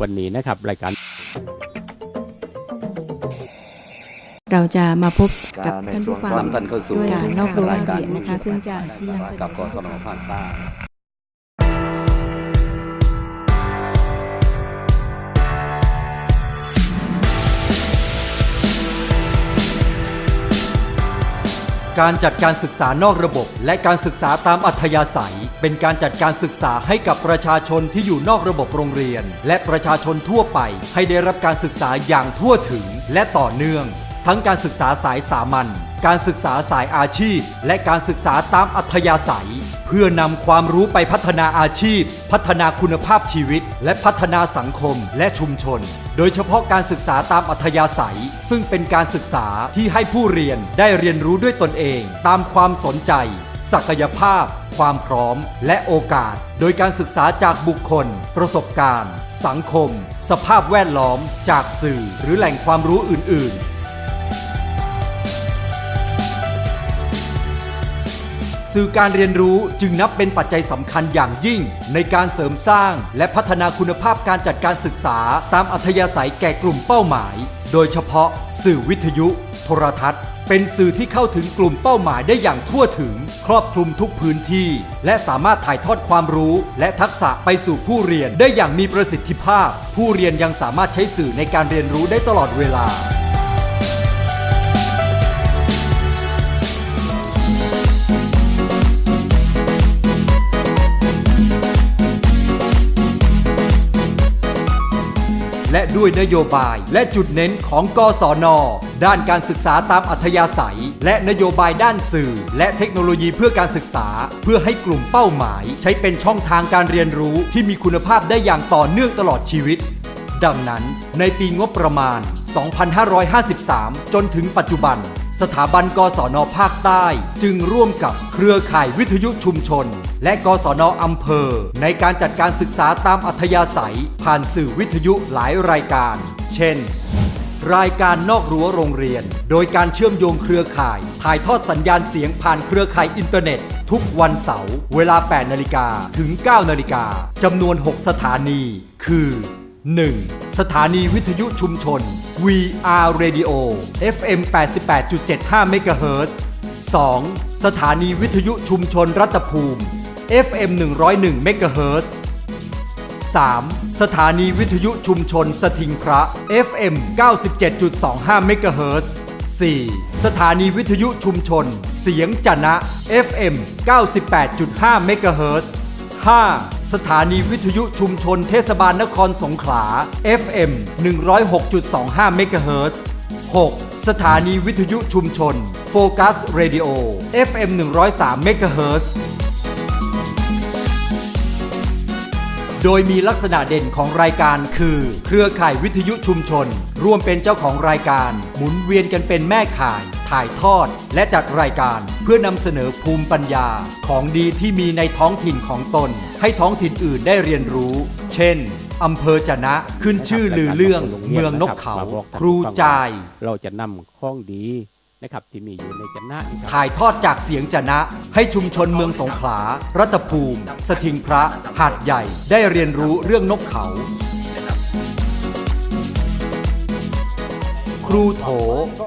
วันนี้นะครับรายการ เราจะมาพบกับในท่านช่วผู้งฟังต้นท่านเข้าสู่ด้วยการนอกรั้วรายการระเบียบนะคะ ซึ่งจะเสี่ยงกับกศนภาคใต้ การจัดการศึกษานอกระบบ และการศึกษาตามอัธยาศัย เป็นการจัดการศึกษาให้กับประชาชนที่อยู่นอกระบบโรงเรียน และประชาชนทั่วไป ให้ได้รับการศึกษาอย่างทั่วถึงและต่อเนื่อง ทั้งการศึกษาสายสามัญ การศึกษาสายอาชีพ และการศึกษาตามอัธยาศัย เพื่อนำความรู้ไปพัฒนาอาชีพ พัฒนาคุณภาพชีวิต และพัฒนาสังคมและชุมชน โดยเฉพาะการศึกษาตามอัธยาศัย ซึ่งเป็นการศึกษาที่ให้ผู้เรียนได้เรียนรู้ด้วยตนเอง ตามความสนใจ ศักยภาพ ความพร้อม และโอกาส โดยการศึกษาจากบุคคล ประสบการณ์ สังคม สภาพแวดล้อม จากสื่อ หรือแหล่งความรู้อื่น ๆ สื่อการเรียนรู้จึงนับเป็นปัจจัยสำคัญอย่างยิ่ง ในการเสริมสร้างและพัฒนาคุณภาพการจัดการศึกษา ตามอัธยาศัยแก่กลุ่มเป้าหมาย โดยเฉพาะ สื่อวิทยุ โทรทัศน์ เป็นสื่อที่เข้าถึงกลุ่มเป้าหมายได้อย่างทั่วถึง ครอบคลุมทุกพื้นที่ และสามารถถ่ายทอดความรู้ และทักษะไปสู่ผู้เรียนได้อย่างมีประสิทธิภาพ ผู้เรียนยังสามารถใช้สื่อในการเรียนรู้ได้ตลอดเวลา และด้วยนโยบายและจุดเน้นของกศน ด้านการศึกษาตามอัธยาศัย และนโยบายด้านสื่อ และเทคโนโลยีเพื่อการศึกษา เพื่อให้กลุ่มเป้าหมาย ใช้เป็นช่องทางการเรียนรู้ที่มีคุณภาพได้อย่างต่อเนื่องตลอดชีวิต ดังนั้นในปีงบประมาณ 2553 จนถึงปัจจุบัน สถาบันกศนภาคใต้ จึงร่วมกับเครือข่ายวิทยุชุมชน และกศนอำเภอ ในการจัดการศึกษาตามอัธยาศัย ผ่านสื่อวิทยุหลายรายการ เช่น รายการนอกรั้วโรงเรียน โดยการเชื่อมโยงเครือข่าย ถ่ายทอดสัญญาณเสียงผ่านเครือข่ายอินเทอร์เน็ต ทุกวันเสาร์เวลา 8 นาฬิกาถึง 9 นาฬิกาจำนวน 6 สถานี คือ 1. สถานีวิทยุชุมชน VR Radio FM 88.75 MHz 2. สถานีวิทยุชุมชนรัตภูมิ FM 101 MHz 3. สถานีวิทยุชุมชนสถิงพระ FM 97.25 MHz 4. สถานีวิทยุชุมชน เสียงจนะ FM 98.5 MHz 5. สถานีวิทยุชุมชนเทศบาลนครสงขลา FM 106.25 MHz 6. สถานีวิทยุชุมชน โฟกัสเรดิโอ FM 103 MHz โดยมีลักษณะเด่นของรายการคือ เครือข่ายวิทยุชุมชน ร่วมเป็นเจ้าของรายการ หมุนเวียนกันเป็นแม่ข่าย ถ่ายทอดและจัดรายการเพื่อนำเสนอภูมิปัญญาของดีที่มีในท้องถิ่นของตน ให้ท้องถิ่นอื่นได้เรียนรู้ เช่นอำเภอจะนะขึ้นชื่อลือเรื่องเมืองนกเขา ครูจาย เราจะนำข้องดีนะครับที่มีอยู่ในจันนะนี่ครับถ่ายทอดจากเสียงจะนะ ให้ชุมชนเมืองสงขลา รัตภูมิ สถิงพระ หาดใหญ่ ได้เรียนรู้เรื่องนกเขา รูโถ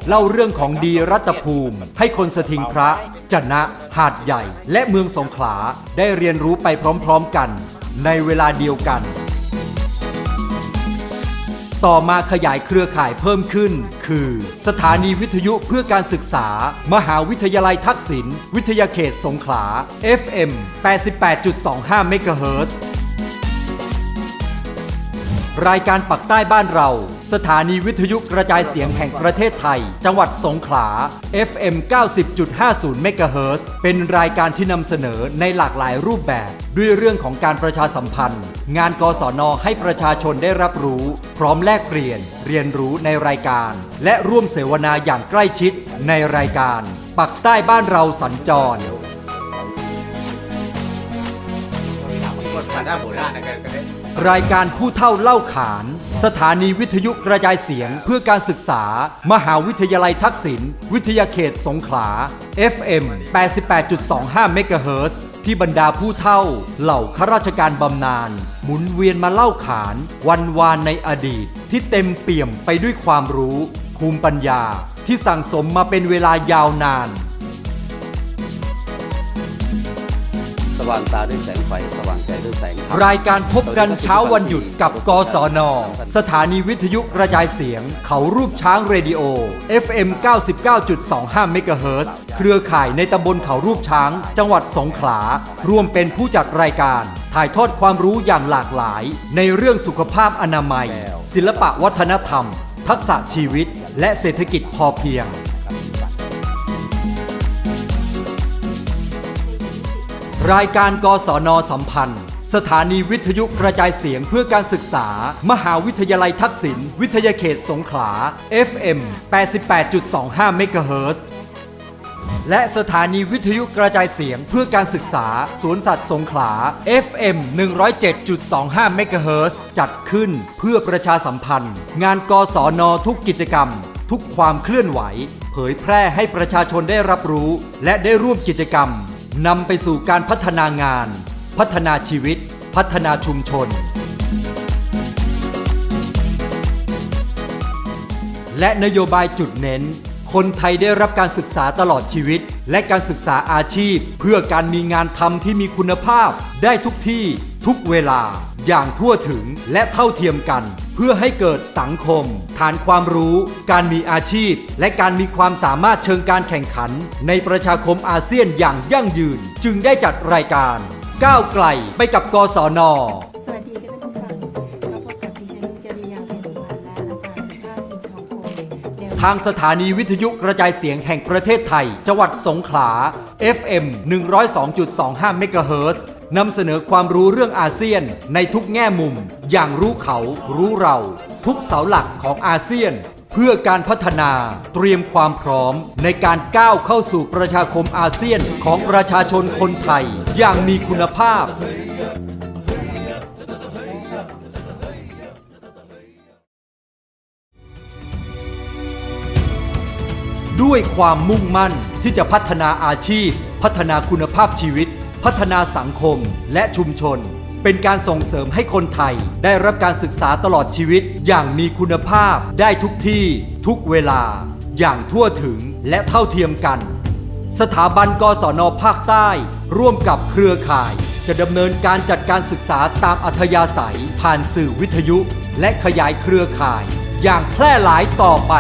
เล่าเรื่องของดีรัตภูมิ ให้คนสถิงพระ จนะ หาดใหญ่ และเมืองสงขลาได้เรียนรู้ไปพร้อมๆกัน ในเวลาเดียวกัน ต่อมาขยายเครือข่ายเพิ่มขึ้น คือ สถานีวิทยุเพื่อการศึกษา มหาวิทยาลัยทักษิณวิทยาเขตสงขลา FM 88.25 MHz รายการปักใต้บ้านเรา สถานีวิทยุกระจายเสียงแห่งประเทศไทย จังหวัดสงขลา FM 90.50 MHz เป็นรายการที่นำเสนอในหลากหลายรูปแบบ ด้วยเรื่องของการประชาสัมพันธ์ งานกศนให้ประชาชนได้รับรู้ พร้อมแลกเปลี่ยน เรียนรู้ในรายการ และร่วมเสวนาอย่างใกล้ชิดในรายการ ปักใต้บ้านเราสัญจร รายการผู้เท่าเล่าขาน สถานีวิทยุกระจายเสียงเพื่อการศึกษา มหาวิทยาลัยทักษิณวิทยาเขตสงขลา FM 88.25 MHz ที่บรรดาผู้เท่า เหล่าข้าราชการบำนาญหมุนเวียนมาเล่าขาน วันวานในอดีต ที่เต็มเปี่ยมไปด้วยความรู้ ภูมิปัญญาที่สั่งสมมาเป็นเวลายาวนาน ว่างตาด้วยแสงไฟสว่างใจด้วยแสงธรรม รายการพบกันเช้าวันหยุดกับกศนสถานีวิทยุกระจายเสียงเขารูปช้างเรดิโอ FM 99.25 เมกะเฮิรตซ์เครือข่ายในตำบลเขารูปช้าง จังหวัดสงขลา ร่วมเป็นผู้จัดรายการ ถ่ายทอดความรู้อย่างหลากหลาย ในเรื่องสุขภาพอนามัย ศิลปะวัฒนธรรม ทักษะชีวิต และเศรษฐกิจพอเพียง รายการกศนสัมพันธ์ สถานีวิทยุกระจายเสียงเพื่อการศึกษา มหาวิทยาลัยทักษิณวิทยาเขตสงขลา FM 88.25เมกะเฮิรตซ์และสถานีวิทยุกระจายเสียงเพื่อการศึกษา สวนสัตว์สงขลา FM 107.25เมกะเฮิรตซ์จัดขึ้นเพื่อประชาสัมพันธ์ งานกศนทุกกิจกรรม ทุกความเคลื่อนไหว เผยแพร่ให้ประชาชนได้รับรู้ และได้ร่วมกิจกรรม นำไปสู่การพัฒนางาน พัฒนาชีวิต พัฒนาชุมชน และนโยบายจุดเน้น คนไทยได้รับการศึกษาตลอดชีวิต และการศึกษาอาชีพ เพื่อการมีงานทำที่มีคุณภาพได้ทุกที่ทุกเวลา อย่างทั่วถึงและเท่าเทียมกัน เพื่อให้เกิดสังคม ฐานความรู้ การมีอาชีพ และการมีความสามารถเชิงการแข่งขัน ในประชาคมอาเซียนอย่างยั่งยืน จึงได้จัดรายการก้าวไกลไปกับกศนสวัสดีท่านผู้ฟังเราพบกับดิฉันจริยาเป็นสุวรรณและอาจารย์สุภาพอินทองคงแนวทางสถานีวิทยุกระจายเสียงแห่งประเทศไทย จังหวัดสงขลา FM 102.25เมกะเฮิรตซ์ นำเสนอความรู้เรื่องอาเซียนในทุกแง่มุม อย่างรู้เขารู้เรา ทุกเสาหลักของอาเซียน เพื่อการพัฒนาเตรียมความพร้อมในการก้าวเข้าสู่ประชาคมอาเซียนของประชาชนคนไทย อย่างมีคุณภาพ ด้วยความมุ่งมั่นที่จะพัฒนาอาชีพ พัฒนาคุณภาพชีวิต พัฒนาสังคมและชุมชน เป็นการส่งเสริมให้คนไทย ได้รับการศึกษาตลอดชีวิตอย่างมีคุณภาพ ได้ทุกที่ ทุกเวลา อย่างทั่วถึงและเท่าเทียมกัน สถาบันกศนภาคใต้ ร่วมกับเครือข่าย จะดำเนินการจัดการศึกษาตามอัธยาศัย ผ่านสื่อวิทยุ และขยายเครือข่าย อย่างแพร่หลายต่อไป